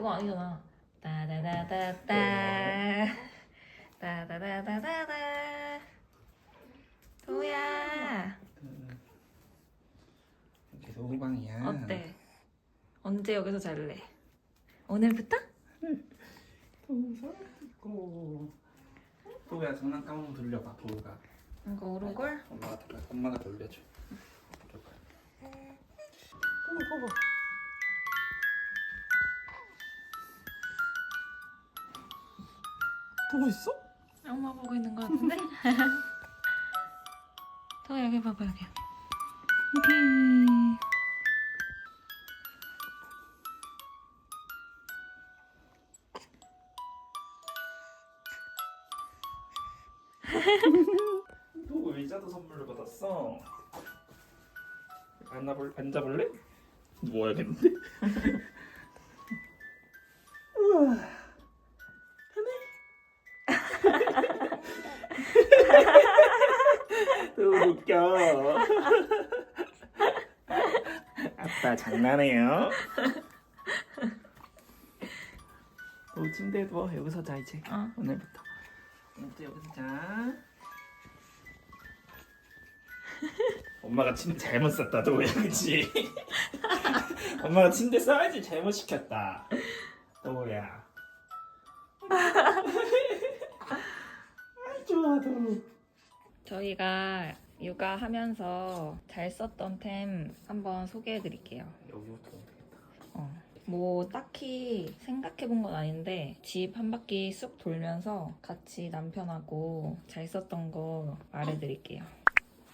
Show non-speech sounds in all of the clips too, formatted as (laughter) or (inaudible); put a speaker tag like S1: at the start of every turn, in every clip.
S1: 그거 아니잖아. 따다다다따. 따다다다다다. 도야.
S2: 이게 소방이야.
S1: 어때? 언제 여기서 잘래? 오늘부터?
S2: 있고. 또야 장난감 한번 돌려봐. 도우가.
S1: 이거 오르골?
S2: 엄마가 돌려. 엄마가 돌려줘. 꼬마 꼬마. 도우 있어?
S1: 엄마 보고 있는 것 같은데? (laughs) 더 여기 봐봐 여기 오케이 (laughs)
S2: 도우 의자도 선물로 받았어. 앉아볼 앉아볼래? 누워야겠는데? (laughs) 웃겨. (laughs) 아빠 장난해요. 도우 침대에 누워 여기서 자 이제.
S1: 어.
S2: 오늘부터. 오늘부터 여기서 자. (laughs) 엄마가 침대 잘못 쌌다 도우야 그치? (laughs) 엄마가 침대 싸야지 잘못 시켰다 도우야 아이 좋아 도우
S1: 저희가 육아하면서 잘 썼던 템 한번 소개해 드릴게요
S2: 여기부터 되겠다
S1: 어. 뭐 딱히 생각해 본 건 아닌데 집 한 바퀴 쑥 돌면서 같이 남편하고 잘 썼던 거 말해 드릴게요.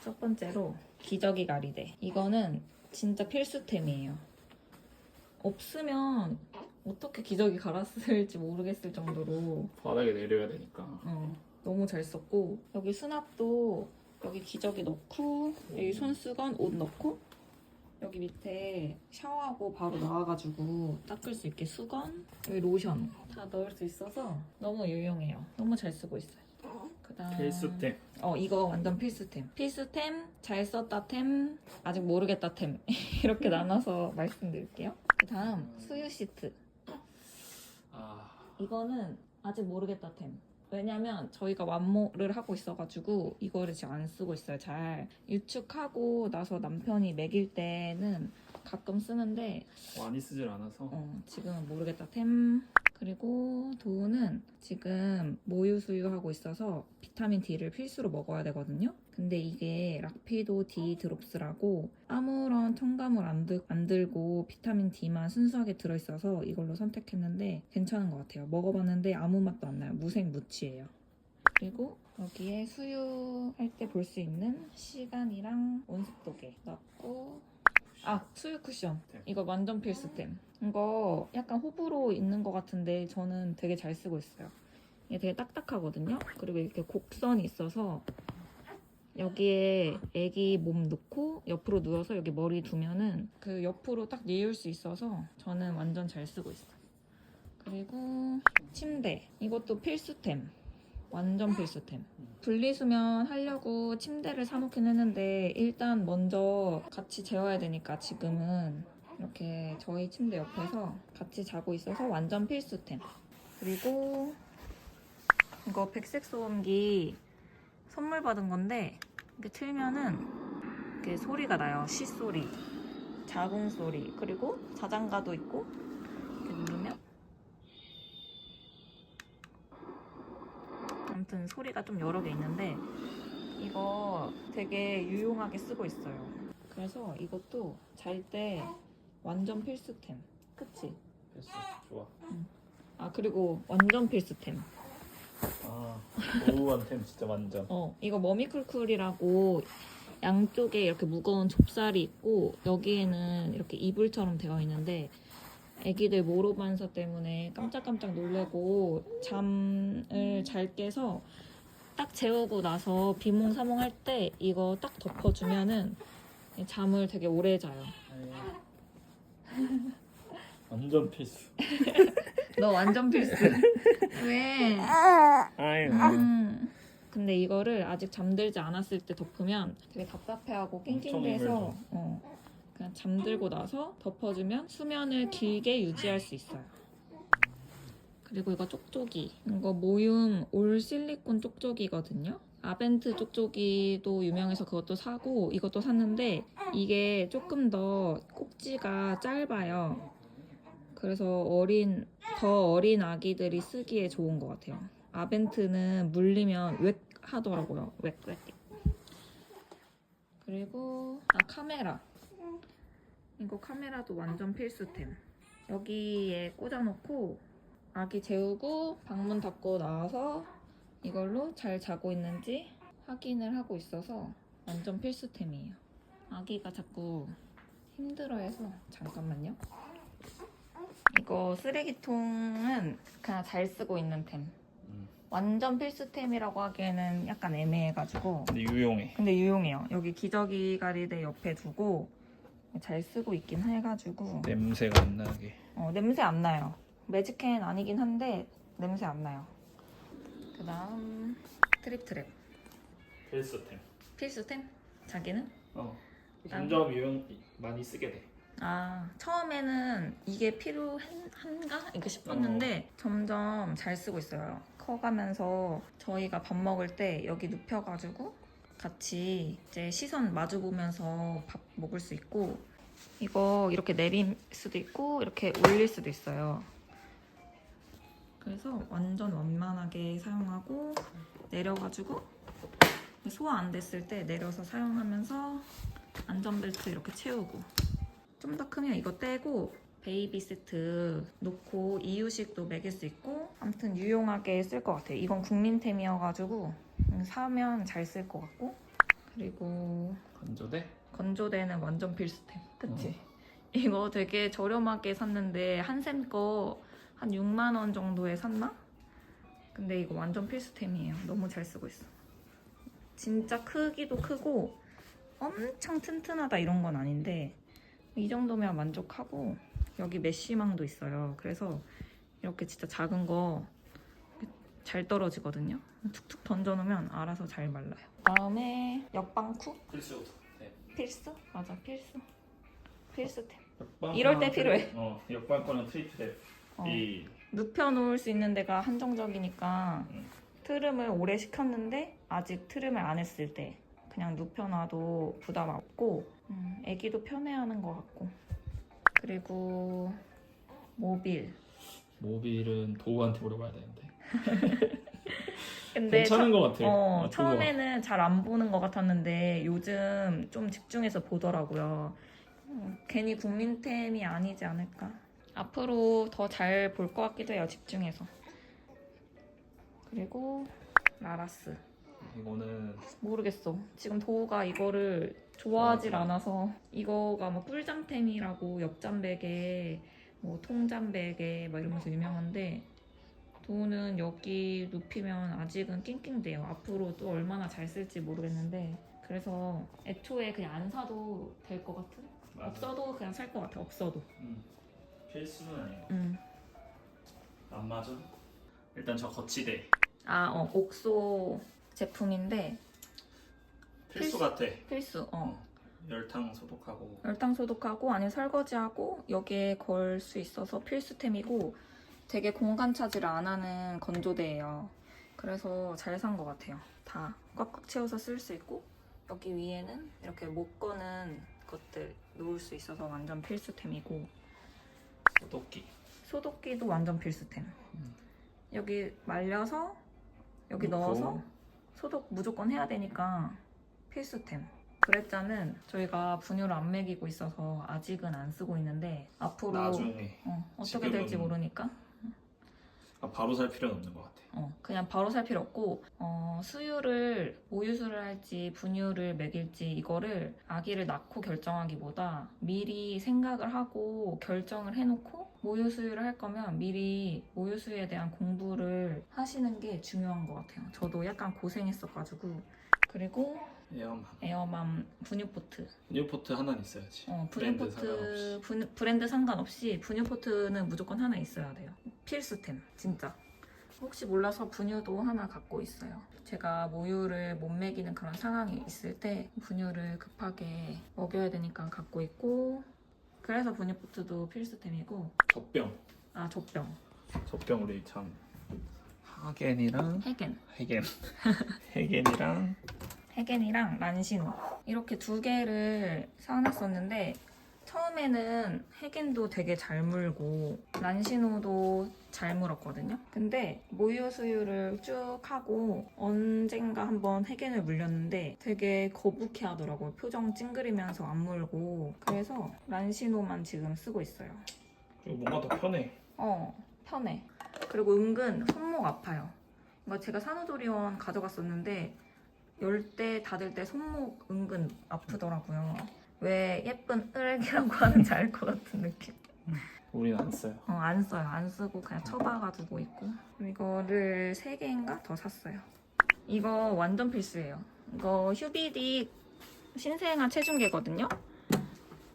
S1: 첫 번째로 기저귀 가리대. 이거는 진짜 필수템이에요. 없으면 어떻게 기저귀 갈았을지 모르겠을 정도로
S2: 바닥에 내려야 되니까
S1: 어, 너무 잘 썼고 여기 수납도 여기 기저귀 넣고 여기 손수건 옷 넣고 여기 밑에 샤워하고 바로 나와가지고 닦을 수 있게 수건 여기 로션 다 넣을 수 있어서 너무 유용해요. 너무 잘 쓰고 있어요. 그다음
S2: 필수템.
S1: 어 이거 완전 필수템. 필수템 잘 썼다 템 아직 모르겠다 템. (laughs) 이렇게 나눠서 말씀드릴게요. 그다음 수유 시트.
S2: 아.
S1: 이거는 아직 모르겠다 템. 왜냐면 저희가 완모를 하고 있어가지고 이거를 지금 안 쓰고 있어요. 잘 유축하고 나서 남편이 먹일 때는 가끔 쓰는데
S2: 많이 쓰질 않아서
S1: 어, 지금은 모르겠다 템. 그리고 도우는 지금 모유 수유하고 있어서 비타민 D를 필수로 먹어야 되거든요. 근데 이게 락피도 D 드롭스라고 아무런 첨가물 안, 들, 안 들고 비타민 D만 순수하게 들어있어서 이걸로 선택했는데 괜찮은 것 같아요. 먹어봤는데 아무 맛도 안 나요. 무색 무취예요. 그리고 여기에 수유할 때 볼 수 있는 시간이랑 온습도계 넣고 아 수유 쿠션
S2: 네.
S1: 이거 완전 필수템 이거 약간 호불호 있는 것 같은데 저는 되게 잘 쓰고 있어요 이게 되게 딱딱하거든요 그리고 이렇게 곡선이 있어서 여기에 애기 몸 넣고 옆으로 누워서 여기 머리 두면은 그 옆으로 딱 뉘울 수 있어서 저는 완전 잘 쓰고 있어요. 그리고 침대. 이것도 필수템. 완전 필수템. 분리수면 하려고 침대를 사놓긴 했는데 일단 먼저 같이 재워야 되니까 지금은 이렇게 저희 침대 옆에서 같이 자고 있어서 완전 필수템. 그리고 이거 백색 소음기 선물 받은 건데 이렇게 틀면은 이렇게 소리가 나요 시 소리 자궁 소리 그리고 자장가도 있고 이렇게 누르면 아무튼 소리가 좀 여러 개 있는데 이거 되게 유용하게 쓰고 있어요. 그래서 이것도 잘 때 완전 필수템. 그치?
S2: 됐어 좋아
S1: 아 그리고 완전 필수템.
S2: 아 도우한테는 진짜 완전
S1: 어 이거 머미쿨쿨이라고 양쪽에 이렇게 무거운 좁쌀이 있고 여기에는 이렇게 이불처럼 되어 있는데 애기들 모로반사 때문에 깜짝깜짝 놀래고 잠을 잘 깨서 딱 재우고 나서 비몽 사몽 할 때 이거 딱 덮어주면은 잠을 되게 오래 자요.
S2: 완전 필수 (laughs)
S1: 너 완전 필수. 왜?
S2: 아유
S1: 음. 근데 이거를 아직 잠들지 않았을 때 덮으면 되게 답답해하고 낑낑대서. 어, 그냥 잠들고 나서 덮어주면 수면을 길게 유지할 수 있어요. 그리고 이거 쪽쪽이. 이거 모윰 올 실리콘 쪽쪽이거든요. 아벤트 쪽쪽이도 유명해서 그것도 사고 이것도 샀는데 이게 조금 더 꼭지가 짧아요. 그래서 어린 더 어린 아기들이 쓰기에 좋은 것 같아요. 아벤트는 물리면 웩 하더라고요. 웩 웩. 그리고 아 카메라. 이거 카메라도 완전 필수템. 여기에 꽂아놓고 아기 재우고 방문 닫고 나와서 이걸로 잘 자고 있는지 확인을 하고 있어서 완전 필수템이에요. 아기가 자꾸 힘들어해서 잠깐만요. 이거 쓰레기통은 그냥 잘 쓰고 있는 템.
S2: 음.
S1: 완전 필수템이라고 하기에는 약간 애매해가지고
S2: 근데 유용해.
S1: 근데 유용해요. 여기 기저귀 가리대 옆에 두고 잘 쓰고 있긴 해가지고
S2: 냄새가 안 나게.
S1: 어, 냄새 안 나요. 매직캔 아니긴 한데 냄새 안 나요. 그 다음 트립 트랩
S2: 필수템.
S1: 필수템 자기는
S2: 어.
S1: 점점
S2: 유용 많이 쓰게 돼.
S1: 아 처음에는 이게 필요한가 이렇게 싶었는데 점점 잘 쓰고 있어요. 커가면서 저희가 밥 먹을 때 여기 눕혀가지고 같이 이제 시선 마주 보면서 밥 먹을 수 있고 이거 이렇게 내릴 수도 있고 이렇게 올릴 수도 있어요. 그래서 완전 완만하게 사용하고 내려가지고 소화 안 됐을 때 내려서 사용하면서 안전벨트 이렇게 채우고 좀 더 크면 이거 떼고 베이비 세트 놓고 이유식도 먹일 수 있고 아무튼 유용하게 쓸 것 같아요. 이건 국민템이어가지고 사면 잘 쓸 것 같고 그리고
S2: 건조대?
S1: 건조대는 완전 필수템. 그치? 이거 되게 저렴하게 샀는데 한샘 거 한 6만 원 정도에 샀나? 근데 이거 완전 필수템이에요. 너무 잘 쓰고 있어. 진짜 크기도 크고 엄청 튼튼하다 이런 건 아닌데 이 정도면 만족하고 여기 메쉬망도 있어요. 그래서 이렇게 진짜 작은 거 잘 떨어지거든요. 툭툭 던져놓으면 알아서 잘 말라요. 다음에 옆방쿠
S2: 필수. 네.
S1: 필수? 맞아 필수 필수템 이럴 때 필요해.
S2: 어, 역방 거는 트리플
S1: 어.
S2: 이
S1: 눕혀놓을 수 있는 데가 한정적이니까
S2: 음.
S1: 트름을 오래 시켰는데 아직 트름을 안 했을 때 그냥 눕혀놔도 부담 없고 음, 애기도 편해하는 것 같고 그리고 모빌
S2: 모빌은 도우한테 물어봐야 되는데. (laughs)
S1: 근데
S2: 괜찮은 것 같아.
S1: 어,
S2: 아,
S1: 처음에는 잘 안 보는 것 같았는데 요즘 좀 집중해서 보더라고요. 음, 괜히 국민템이 아니지 않을까. 앞으로 더 잘 볼 것 같기도 해요, 집중해서. 그리고 라라스.
S2: 이거는
S1: 모르겠어. 지금 도우가 이거를 좋아하질
S2: 좋아하지
S1: 않아서 이거가 뭐 꿀잠템이라고 옆잠베개, 뭐 통잠베개 막 이러면서 유명한데 도우는 여기 눕히면 아직은 낑낑대요. 앞으로 또 얼마나 잘 쓸지 모르겠는데 그래서 애초에 그냥 안 사도 될 것 같은?
S2: 맞아.
S1: 없어도 그냥 살 것 같아. 없어도.
S2: 음. 필수는 아니고
S1: 음.
S2: 안 맞아. 일단 저 거치대
S1: 아, 어, 옥소 제품인데
S2: 필수. 같아.
S1: 필수. 어.
S2: 열탕 소독하고
S1: 열탕 소독하고 아니면 설거지하고 여기에 걸 수 있어서 필수템이고 되게 공간 차지를 안 하는 건조대예요. 그래서 잘 산 것 같아요. 다 꽉꽉 채워서 쓸 수 있고 여기 위에는 이렇게 못 거는 것들 놓을 수 있어서 완전 필수템이고
S2: 소독기.
S1: 소독기도 완전 필수템.
S2: 음.
S1: 여기 말려서 여기
S2: 넣고.
S1: 넣어서 소독 무조건 해야 되니까 필수템. 그랬자는 저희가 분유를 안 먹이고 있어서 아직은 안 쓰고 있는데 앞으로
S2: 나중에
S1: 어, 어떻게 될지 모르니까
S2: 아, 바로 살 필요는 없는 것 같아.
S1: 어, 그냥 바로 살 필요 없고 어, 수유를 모유수를 할지 분유를 먹일지 이거를 아기를 낳고 결정하기보다 미리 생각을 하고 결정을 해놓고 모유 수유를 할 거면 미리 모유 수유에 대한 공부를 하시는 게 중요한 것 같아요. 저도 약간 고생했어가지고 그리고
S2: 에어맘.
S1: 에어맘 분유포트
S2: 뉴포트 하나는 있어야지.
S1: 어,
S2: 브랜드
S1: 분유포트
S2: 상관없이.
S1: 분- 브랜드 상관없이 분유포트는 무조건 하나 있어야 돼요. 필수템 진짜. 혹시 몰라서 분유도 하나 갖고 있어요. 제가 모유를 못 먹이는 그런 상황이 있을 때 분유를 급하게 먹여야 되니까 갖고 있고 그래서 분유포트도 필수템이고
S2: 젖병.
S1: 아 젖병
S2: 젖병 우리 참 하겐이랑
S1: 헤겐.
S2: 헤겐 헤겐이랑 (laughs)
S1: 헤겐이랑 란시노 이렇게 두 개를 사놨었는데 처음에는 헤겐도 되게 잘 물고 란시노도 잘 물었거든요. 근데 모유 수유를 쭉 하고 언젠가 한번 헤겐을 물렸는데 되게 거북해 하더라고요. 표정 찡그리면서 안 물고 그래서 란시노만 지금 쓰고 있어요.
S2: 그리고 뭔가 더 편해.
S1: 어, 편해. 그리고 은근 손목 아파요. 이거 제가 산후조리원 가져갔었는데 열때 닫을 때 손목 은근 아프더라고요. 왜 예쁜 으레기라고 (laughs) 하는지 알 것 같은 느낌.
S2: 우리는 안 써요.
S1: 어, 안 써요. 안 쓰고 그냥 처박아두고 있고. 이거를 3개인가 더 샀어요. 이거 완전 필수예요. 이거 휴비디 신생아 체중계거든요.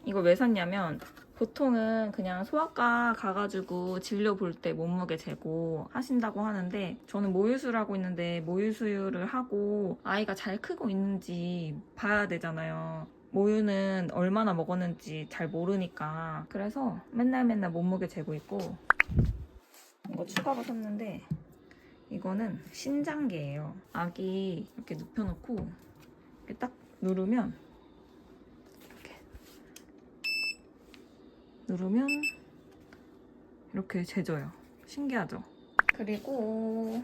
S1: 이거 왜 샀냐면 보통은 그냥 소아과 가가지고 진료 볼 때 몸무게 재고 하신다고 하는데 저는 모유수를 하고 있는데 모유수유를 하고 아이가 잘 크고 있는지 봐야 되잖아요. 모유는 얼마나 먹었는지 잘 모르니까 그래서 맨날 맨날 몸무게 재고 있고 이거 추가로 샀는데 이거는 신장계예요. 아기 이렇게 눕혀놓고 이렇게 딱 누르면 이렇게 누르면 이렇게 재져요. 신기하죠? 그리고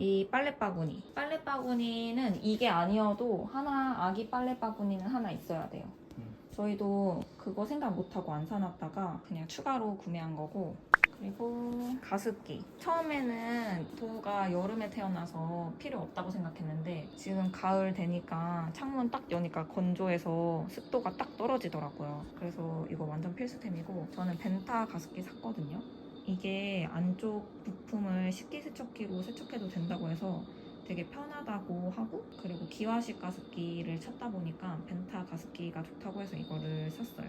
S1: 이 빨래 바구니. 빨래 바구니는 이게 아니어도 하나 아기 빨래 바구니는 하나 있어야 돼요.
S2: 음.
S1: 저희도 그거 생각 못하고 안 사놨다가 그냥 추가로 구매한 거고 그리고 가습기. 처음에는 도우가 여름에 태어나서 필요 없다고 생각했는데 지금 가을 되니까 창문 딱 여니까 건조해서 습도가 딱 떨어지더라고요. 그래서 이거 완전 필수템이고 저는 벤타 가습기 샀거든요. 이게 안쪽 부품을 식기 세척기로 세척해도 된다고 해서 되게 편하다고 하고 그리고 기화식 가습기를 찾다 보니까 벤타 가습기가 좋다고 해서 이거를 샀어요.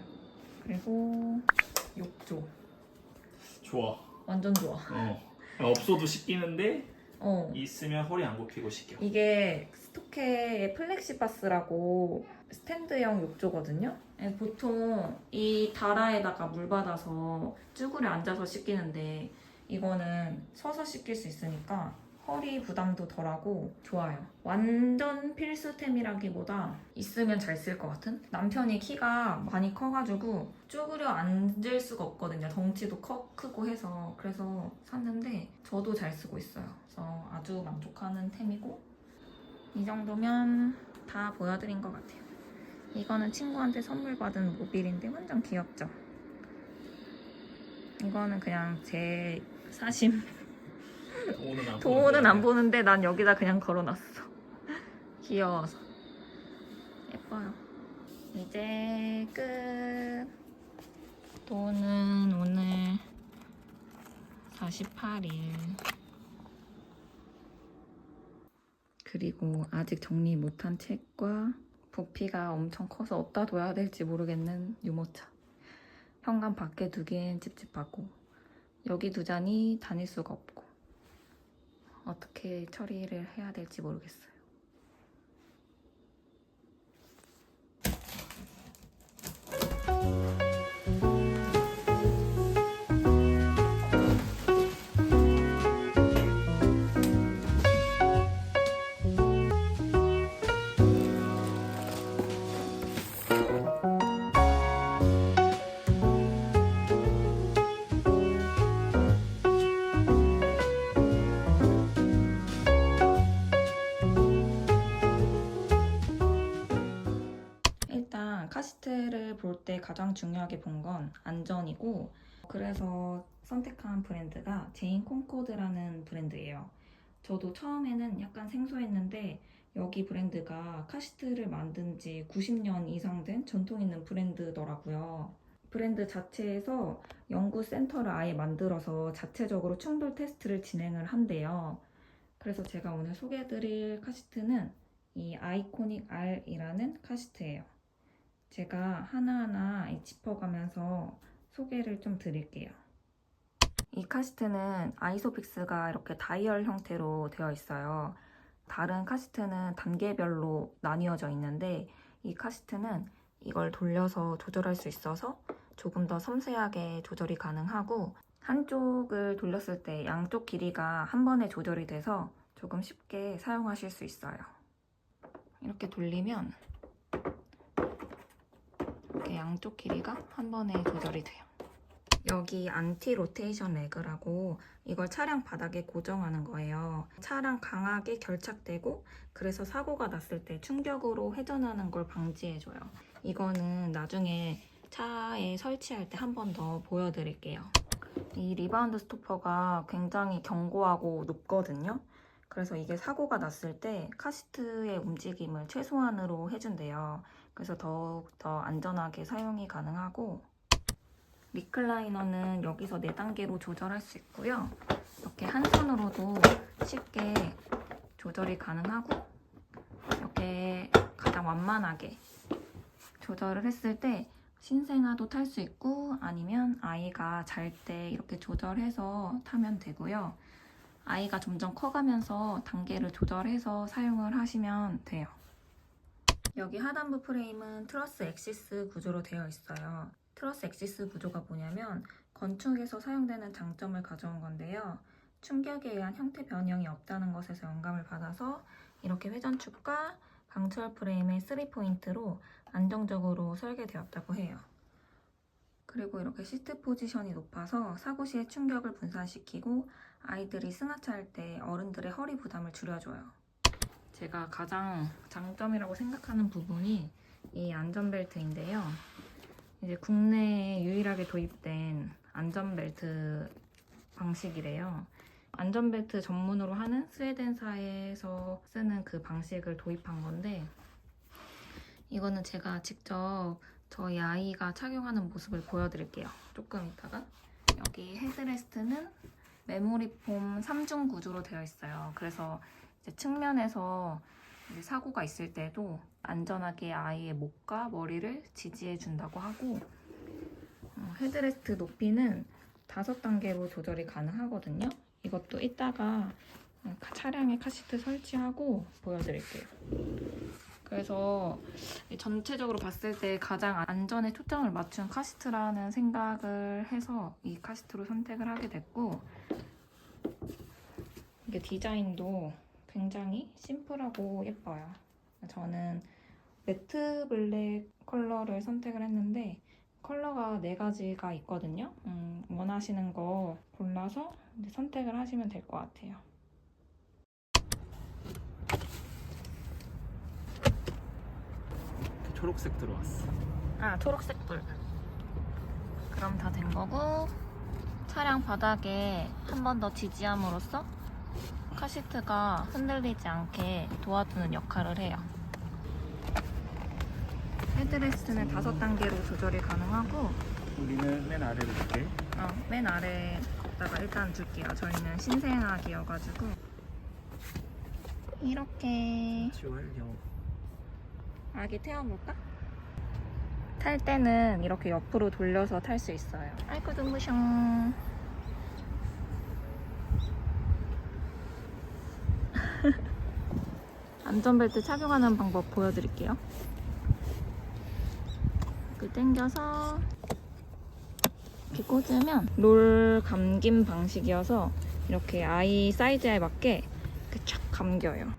S1: 그리고 욕조
S2: 좋아.
S1: 완전 좋아.
S2: 어. 없어도 씻기는데
S1: 어
S2: 있으면 허리 안 굽히고 씻겨.
S1: 이게 스토케의 플렉시바스라고 스탠드형 욕조거든요. 예, 보통 이 다라에다가 물 받아서 쭈그려 앉아서 씻기는데 이거는 서서 씻길 수 있으니까 허리 부담도 덜하고 좋아요. 완전 필수템이라기보다 있으면 잘 쓸 것 같은? 남편이 키가 많이 커가지고 쭈그려 앉을 수가 없거든요. 덩치도 커, 크고 해서. 그래서 샀는데 저도 잘 쓰고 있어요. 그래서 아주 만족하는 템이고 이 정도면 다 보여드린 것 같아요. 이거는 친구한테 선물 받은 모빌인데 완전 귀엽죠? 이거는 그냥 제 사심.
S2: 도우는 안
S1: 보는데 난 여기다 그냥 걸어놨어. (laughs) 귀여워서. 예뻐요. 이제 끝. 도우는 오늘 48일. 그리고 아직 정리 못한 책과 부피가 엄청 커서 어디다 둬야 될지 모르겠는 유모차. 현관 밖에 두기엔 찝찝하고 여기 두자니 다닐 수가 없고 어떻게 처리를 해야 될지 모르겠어요. 가장 중요하게 본 건 안전이고 그래서 선택한 브랜드가 제인 콩코드라는 브랜드예요. 저도 처음에는 약간 생소했는데 여기 브랜드가 카시트를 만든 지 90년 이상 된 전통 있는 브랜드더라고요. 브랜드 자체에서 연구 센터를 아예 만들어서 자체적으로 충돌 테스트를 진행을 한대요. 그래서 제가 오늘 소개해드릴 카시트는 이 아이코닉 R이라는 카시트예요. 제가 하나하나 이 짚어가면서 소개를 좀 드릴게요. 이 카시트는 아이소픽스가 이렇게 다이얼 형태로 되어 있어요. 다른 카시트는 단계별로 나뉘어져 있는데 이 카시트는 이걸 돌려서 조절할 수 있어서 조금 더 섬세하게 조절이 가능하고 한쪽을 돌렸을 때 양쪽 길이가 한 번에 조절이 돼서 조금 쉽게 사용하실 수 있어요. 이렇게 돌리면 이렇게 양쪽 길이가 한 번에 조절이 돼요. 여기 안티 로테이션 레그라고 이걸 차량 바닥에 고정하는 거예요. 차량 강하게 결착되고 그래서 사고가 났을 때 충격으로 회전하는 걸 방지해줘요. 이거는 나중에 차에 설치할 때 한 번 더 보여드릴게요. 이 리바운드 스토퍼가 굉장히 견고하고 높거든요. 그래서 이게 사고가 났을 때 카시트의 움직임을 최소한으로 해준대요. 그래서 더욱더 안전하게 사용이 가능하고 리클라이너는 여기서 4단계로 조절할 수 있고요. 이렇게 한 손으로도 쉽게 조절이 가능하고 이렇게 가장 완만하게 조절을 했을 때 신생아도 탈 수 있고 아니면 아이가 잘 때 이렇게 조절해서 타면 되고요. 아이가 점점 커가면서 단계를 조절해서 사용을 하시면 돼요. 여기 하단부 프레임은 트러스 엑시스 구조로 되어 있어요. 트러스 엑시스 구조가 뭐냐면 건축에서 사용되는 장점을 가져온 건데요. 충격에 의한 형태 변형이 없다는 것에서 영감을 받아서 이렇게 회전축과 방철 프레임의 3포인트로 안정적으로 설계되었다고 해요. 그리고 이렇게 시트 포지션이 높아서 사고 시에 충격을 분산시키고 아이들이 승하차할 때 어른들의 허리 부담을 줄여줘요. 제가 가장 장점이라고 생각하는 부분이 이 안전벨트인데요. 이제 국내에 유일하게 도입된 안전벨트 방식이래요. 안전벨트 전문으로 하는 스웨덴사에서 쓰는 그 방식을 도입한 건데 이거는 제가 직접 저희 아이가 착용하는 모습을 보여드릴게요. 조금 이따가 여기 헤드레스트는 메모리 폼 3중 구조로 되어 있어요. 그래서 측면에서 사고가 있을 때도 안전하게 아이의 목과 머리를 지지해 준다고 하고 어, 헤드레스트 높이는 다섯 단계로 조절이 가능하거든요. 이것도 이따가 차량에 카시트 설치하고 보여드릴게요. 그래서 전체적으로 봤을 때 가장 안전에 초점을 맞춘 카시트라는 생각을 해서 이 카시트로 선택을 하게 됐고 이게 디자인도 굉장히 심플하고 예뻐요. 저는 매트 블랙 컬러를 선택을 했는데 컬러가 네 가지가 있거든요. 음, 원하시는 거 골라서 선택을 하시면 될 것 같아요.
S2: 초록색 들어왔어.
S1: 아, 초록색 불. 그럼 다 된 거고 차량 바닥에 한 번 더 지지함으로써 카시트가 흔들리지 않게 도와주는 역할을 해요. 헤드레스트는 다섯 단계로 조절이 가능하고
S2: 우리는 맨 아래로 줄게.
S1: 어, 맨 아래에다가 일단 둘게요. 저희는 신생아기여가지고 이렇게. 아기 태워볼까? 탈 때는 이렇게 옆으로 돌려서 탈 수 있어요. 아이고 눈부셔. 안전벨트 착용하는 방법 보여드릴게요. 이렇게 당겨서 이렇게 꽂으면 롤 감김 방식이어서 이렇게 아이 사이즈에 맞게 이렇게 쫙 감겨요.